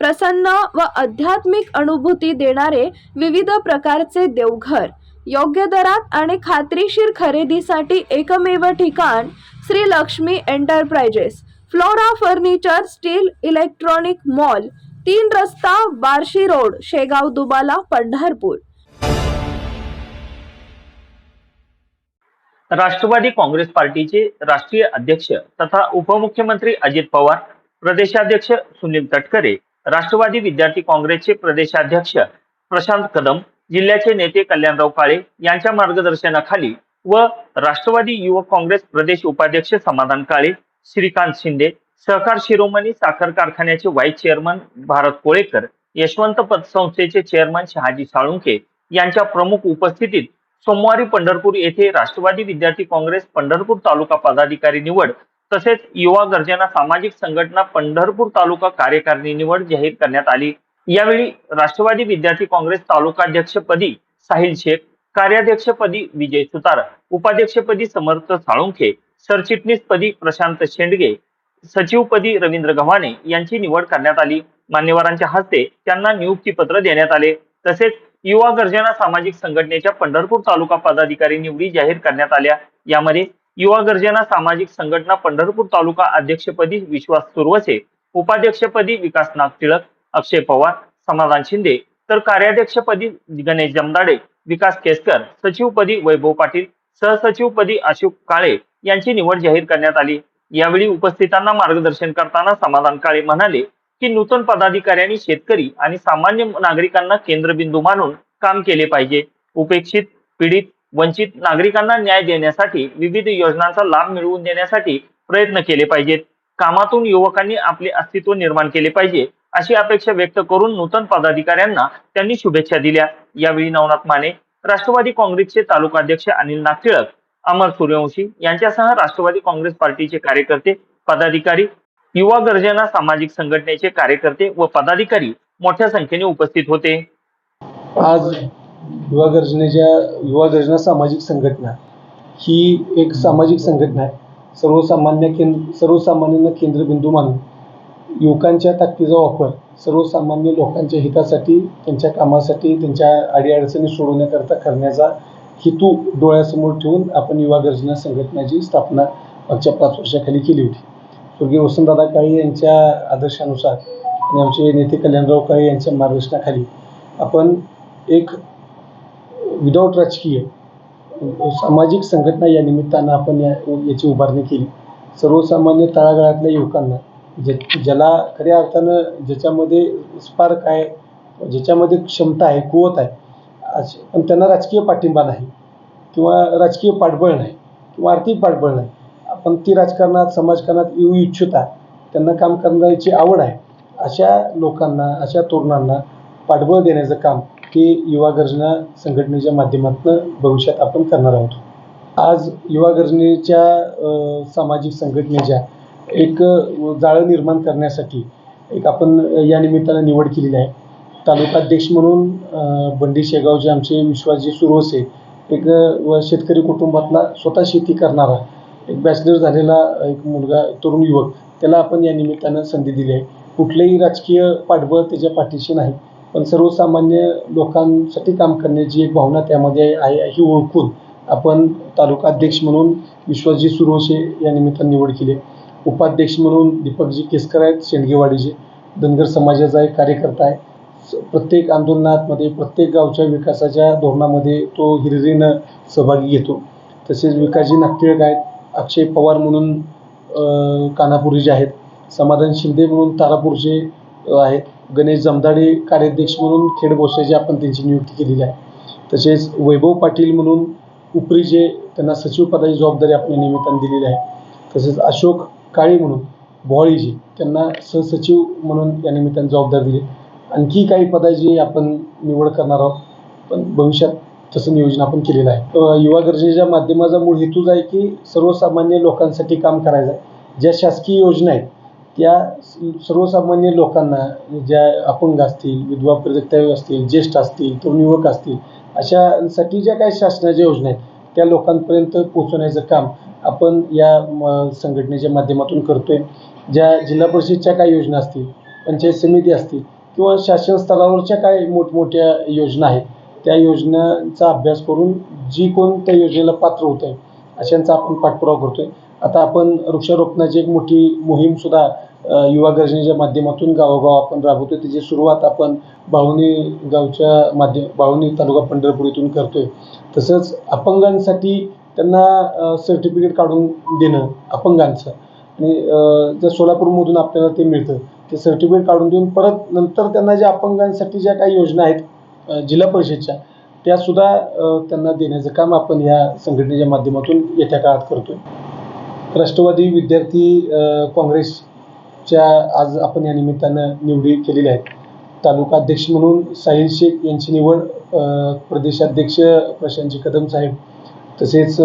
प्रसन्न व आध्यात्मिक अनुभूती देणारे विविध प्रकारचे देवघर. योग्य दरात आणि खात्रीशीर खरेदीसाठी एकमेव ठिकाण Shri Lakshmi enterprises. Flora furniture steel electronic mall तीन रस्ता बार्शी रोड शेगाव दुबाला पंढरपूर. राष्ट्रवादी काँग्रेस पार्टीचे राष्ट्रीय अध्यक्ष तथा उपमुख्यमंत्री अजित पवार प्रदेशाध्यक्ष सुनील तटकरे राष्ट्रवादी विद्यार्थी काँग्रेसचे प्रदेशाध्यक्ष प्रशांत कदम जिल्ह्याचे नेते कल्याणराव काळे यांच्या मार्गदर्शनाखाली व राष्ट्रवादी युवक काँग्रेस प्रदेश उपाध्यक्ष समाधान काळे श्रीकांत शिंदे सहकार शिरोमणी साखर कारखान्याचे व्हाईस चेअरमन भारत कोळेकर यशवंत पतसंस्थेचे चेअरमन शहाजी साळुंके यांच्या प्रमुख उपस्थितीत सोमवारी पंढरपूर येथे राष्ट्रवादी विद्यार्थी काँग्रेस पंढरपूर तालुका पदाधिकारी निवड तसेच युवा गर्जना सामाजिक संघटना पंढरपूर तालुका कार्यकारिणी निवड जाहीर करण्यात आली. यावेळी राष्ट्रवादी विद्यार्थी काँग्रेस तालुकाध्यक्षपदी साहिल शेख कार्याध्यक्षपदी विजय सुतार उपाध्यक्षपदी समर्थ साळुंखे सरचिटणीसपदी प्रशांत शेंडगे सचिवपदी रवींद्र गव्हाणे यांची निवड करण्यात आली. मान्यवरांच्या हस्ते त्यांना नियुक्तीपत्र देण्यात आले. तसेच युवा गर्जना सामाजिक संघटनेच्या पंढरपूर तालुका पदाधिकारी निवडी जाहीर करण्यात आल्या. यामध्ये युवा गर्जना सामाजिक संघटना पंढरपूर तालुका अध्यक्षपदी विश्वास सुरवसे उपाध्यक्षपदी विकास नागटिळक अक्षय पवार समाधान शिंदे तर कार्याध्यक्षपदी गणेश जमदाडे विकास केसकर सचिवपदी वैभव पाटील सहसचिवपदी अशोक काळे यांची निवड जाहीर करण्यात आली. यावेळी उपस्थितांना मार्गदर्शन करताना समाधान काळे म्हणाले की नूतन पदाधिकाऱ्यांनी शेतकरी आणि सामान्य नागरिकांना केंद्रबिंदू मानून काम केले पाहिजे. उपेक्षित पीडित वंचित नागरिकांना न्याय देण्यासाठी विविध योजनांचा लाभ मिळवून देण्यासाठी प्रयत्न केले पाहिजेत. कामातून युवकांनी आपले अस्तित्व निर्माण केले पाहिजे अशी अपेक्षा व्यक्त करून नूतन पदाधिकाऱ्यांना त्यांनी शुभेच्छा दिल्या. यावेळी नवनाथ माने राष्ट्रवादी काँग्रेसचे तालुकाध्यक्ष अनिल नागटिळक अमर सूर्यवंशी यांच्यासह राष्ट्रवादी काँग्रेस पार्टीचे कार्यकर्ते पदाधिकारी युवा गर्जना सामाजिक संघटनेचे कार्यकर्ते व पदाधिकारी मोठ्या संख्येने उपस्थित होते. आज युवा गर्जनेच्या युवा गर्जना सामाजिक संघटना. ही एक सामाजिक संघटना आहे. सर्वसामान्य केंद्र सर्वसामान्यांना केंद्रबिंदू मानून युवकांच्या ताकदीचा वापर सर्वसामान्य लोकांच्या हितासाठी त्यांच्या कामासाठी त्यांच्या अडीअडचणी सोडवण्याकरता करण्याचा हेतू डोळ्यासमोर ठेवून आपण युवा गर्जना संघटनेची स्थापना मागच्या पाच वर्षाखाली केली होती. स्वर्गीय वसंतदादा काळे यांच्या आदर्शानुसार आणि आमचे नेते कल्याणराव काळे यांच्या मार्गदर्शनाखाली आपण एक विदाऊट राजकीय सामाजिक संघटना या निमित्तानं आपण या याची उभारणी केली. सर्वसामान्य तळागाळातल्या युवकांना जे ज्याला खऱ्या अर्थानं ज्याच्यामध्ये स्पार्क आहे ज्याच्यामध्ये क्षमता आहे कुवत आहे अश- पण त्यांना राजकीय पाठिंबा नाही किंवा राजकीय पाठबळ नाही किंवा आर्थिक पाठबळ नाही. आपण ती राजकारणात समाजकारणात येऊ इच्छिता त्यांना काम करण्याची आवड आहे अशा लोकांना अशा तरुणांना पाठबळ देण्याचं काम की युवा गर्जना संघटनेच्या माध्यमातून भविष्यात आपण करणार आहोत. आज युवा गर्जनेच्या सामाजिक संघटनेच्या एक जाळं निर्माण करण्यासाठी एक आपण या निमित्तानं निवड केलेली आहे. तालुकाध्यक्ष म्हणून बंडी शेगावचे आमचे विश्वासजी सुरवसे एक शेतकरी कुटुंबातला स्वतः शेती करणारा एक बॅचलर झालेला एक मुलगा तरुण युवक त्याला आपण या निमित्तानं संधी दिली आहे. कुठलेही राजकीय पाठबळ त्याच्या पाठीशी नाही. पण सर्वसामान्य लोकांसाठी काम करण्याची एक भावना त्यामध्ये आहे ही ओळखून आपण तालुका अध्यक्ष म्हणून विश्वजी सुरवशे या निमित्तानं निवड केली आहे. उपाध्यक्ष म्हणून दीपकजी केसकर आहेत शेंडगेवाडीचे. धनगर समाजाचा एक कार्यकर्ता आहे. स- प्रत्येक आंदोलनामध्ये प्रत्येक गावच्या विकासाच्या धोरणामध्ये तो हिरिरीनं सहभागी घेतो. तसेच विकासजी नागटिळक आहेत अक्षय पवार म्हणून कानापुरी जे आहेत समाधान शिंदे म्हणून तारापूरचे आहेत. गणेश जमदाडे कार्याध्यक्ष म्हणून खेड भोसऱ्याची आपण त्यांची नियुक्ती केलेली आहे. तसेच वैभव पाटील म्हणून उपरी जे त्यांना सचिव पदाची जबाबदारी आपल्या या निमित्तानं दिलेली आहे. तसेच अशोक काळे म्हणून भोवाळीजी त्यांना सहसचिव म्हणून या निमित्तानं जबाबदारी दिली आणखी काही पदाची आपण निवड करणार आहोत पण भविष्यात तसं नियोजन आपण केलेलं आहे. युवा गर्जेच्या माध्यमाचा मूळ हेतूच आहे की सर्वसामान्य लोकांसाठी काम करायचं आहे. ज्या शासकीय योजना आहेत त्या सर्वसामान्य लोकांना ज्या अपंग असतील विधवा परित्यक्त्या असतील ज्येष्ठ असतील तरुण युवक असतील अशासाठी ज्या काही शासनाच्या योजना आहेत त्या लोकांपर्यंत पोहोचवण्याचं काम आपण या म, संघटनेच्या माध्यमातून करतोय. ज्या जिल्हा परिषदच्या काही योजना असतील पंचायत समिती असतील किंवा शासन स्तरावरच्या काही मोठमोठ्या योजना आहेत त्या योजनांचा अभ्यास करून जी कोण त्या योजनेला पात्र होत आहे अशांचा आपण पाठपुरावा करतोय. आता आपण वृक्षारोपणाची एक मोठी मोहीमसुद्धा युवा गर्जनेच्या माध्यमातून गावोगाव आपण राबवतोय. त्याची सुरुवात आपण बाहुनी गावच्या माध्यम बाहुनी तालुका पंढरपूर इथून करतोय. तसंच अपंगांसाठी त्यांना सर्टिफिकेट काढून देणं अपंगांचं. आणि जर सोलापूरमधून आपल्याला ते मिळतं ते सर्टिफिकेट काढून देऊन परत नंतर त्यांना ज्या अपंगांसाठी ज्या काही योजना आहेत जिल्हा परिषदच्या त्यासुद्धा त्यांना देण्याचं काम आपण या संघटनेच्या माध्यमातून येत्या काळात करतोय. राष्ट्रवादी विद्यार्थी काँग्रेस च्या आज आपण या निमित्तानं निवडी केलेल्या आहेत. तालुका अध्यक्ष म्हणून साहिल शेख यांची निवड प्रदेशाध्यक्ष प्रशांतजी कदम साहेब तसेच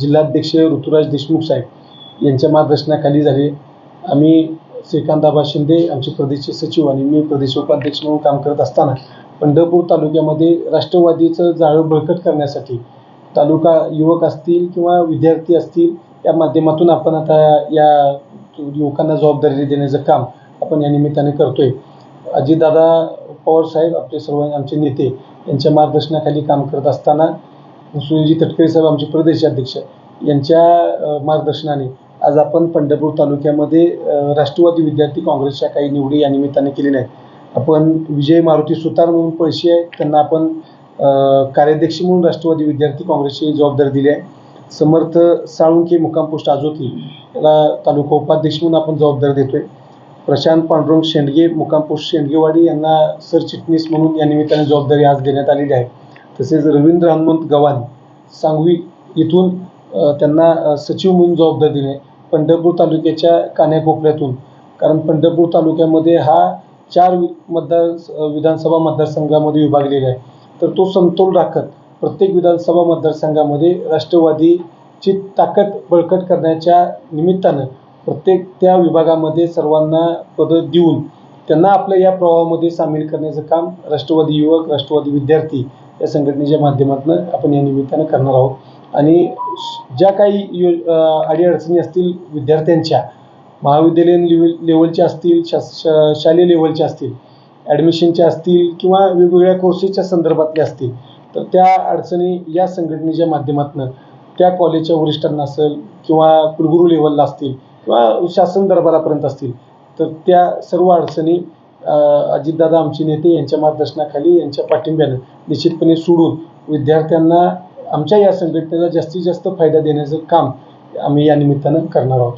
जिल्हाध्यक्ष ऋतुराज देशमुख साहेब यांच्या मार्गदर्शनाखाली झाले. आम्ही श्रीकांताबा शिंदे आमचे प्रदेशचे सचिव आणि मी प्रदेश उपाध्यक्ष म्हणून काम करत असताना पंढरपूर तालुक्यामध्ये राष्ट्रवादीचं जाळं बळकट करण्यासाठी तालुका युवक असतील किंवा विद्यार्थी असतील या माध्यमातून आपण आता या युवकांना जबाबदारी देण्याचं काम आपण या निमित्ताने करतोय. अजितदादा पवार साहेब आपले सर्व आमचे नेते यांच्या मार्गदर्शनाखाली काम करत असताना सुनीलजी तटकरे साहेब आमचे प्रदेशाध्यक्ष यांच्या मार्गदर्शनाने आज आपण पंढरपूर तालुक्यामध्ये राष्ट्रवादी विद्यार्थी काँग्रेसच्या काही निवडी या निमित्ताने केली नाही. आपण विजय मारुती सुतार म्हणून पैसे आहेत त्यांना आपण कार्याध्यक्ष म्हणून राष्ट्रवादी विद्यार्थी काँग्रेसची जबाबदारी दिली आहे. समर्थ साळुंके मुक्काम पोस्ट आजोती याला तालुका उपाध्यक्ष म्हणून आपण जबाबदारी देतोय. प्रशांत पांडुरंग शेंडगे मुक्काम पोस्ट शेंडगेवाडी यांना सरचिटणीस म्हणून या निमित्ताने जबाबदारी आज देण्यात आलेली आहे. तसेच रवींद्र हनुमंत गव्हाण सांगवी इथून त्यांना सचिव म्हणून जबाबदारी दिली आहे. पंढरपूर तालुक्याच्या कान्याकोपऱ्यातून. कारण पंढरपूर तालुक्यामध्ये हा चार मतदार विधानसभा मतदारसंघामध्ये विभागलेला आहे. तर तो समतोल राखत प्रत्येक विधानसभा मतदारसंघामध्ये राष्ट्रवादीची ताकद बळकट करण्याच्या निमित्तानं प्रत्येक त्या विभागामध्ये सर्वांना पदं देऊन त्यांना आपल्या या प्रवाहामध्ये सामील करण्याचं काम राष्ट्रवादी युवक राष्ट्रवादी विद्यार्थी या संघटनेच्या माध्यमातून आपण या निमित्तानं करणार आहोत. आणि श- ज्या काही यो अडीअडचणी असतील विद्यार्थ्यांच्या महाविद्यालयीन लेवल लेवलच्या असतील शा शालेय लेवलच्या असतील ॲडमिशनच्या असतील किंवा वेगवेगळ्या कोर्सेसच्या संदर्भातल्या असतील तर त्या अडचणी या संघटनेच्या माध्यमातून त्या कॉलेजच्या वरिष्ठांना असेल किंवा कुलगुरू लेवलला असतील किंवा शासन दरबारापर्यंत असतील तर त्या सर्व अडचणी अजितदादा आमचे नेते यांच्या मार्गदर्शनाखाली यांच्या पाठिंब्यानं निश्चितपणे सोडून विद्यार्थ्यांना आमच्या या संघटनेचा जास्तीत जास्त फायदा देण्याचं काम आम्ही या निमित्तानं करणार आहोत.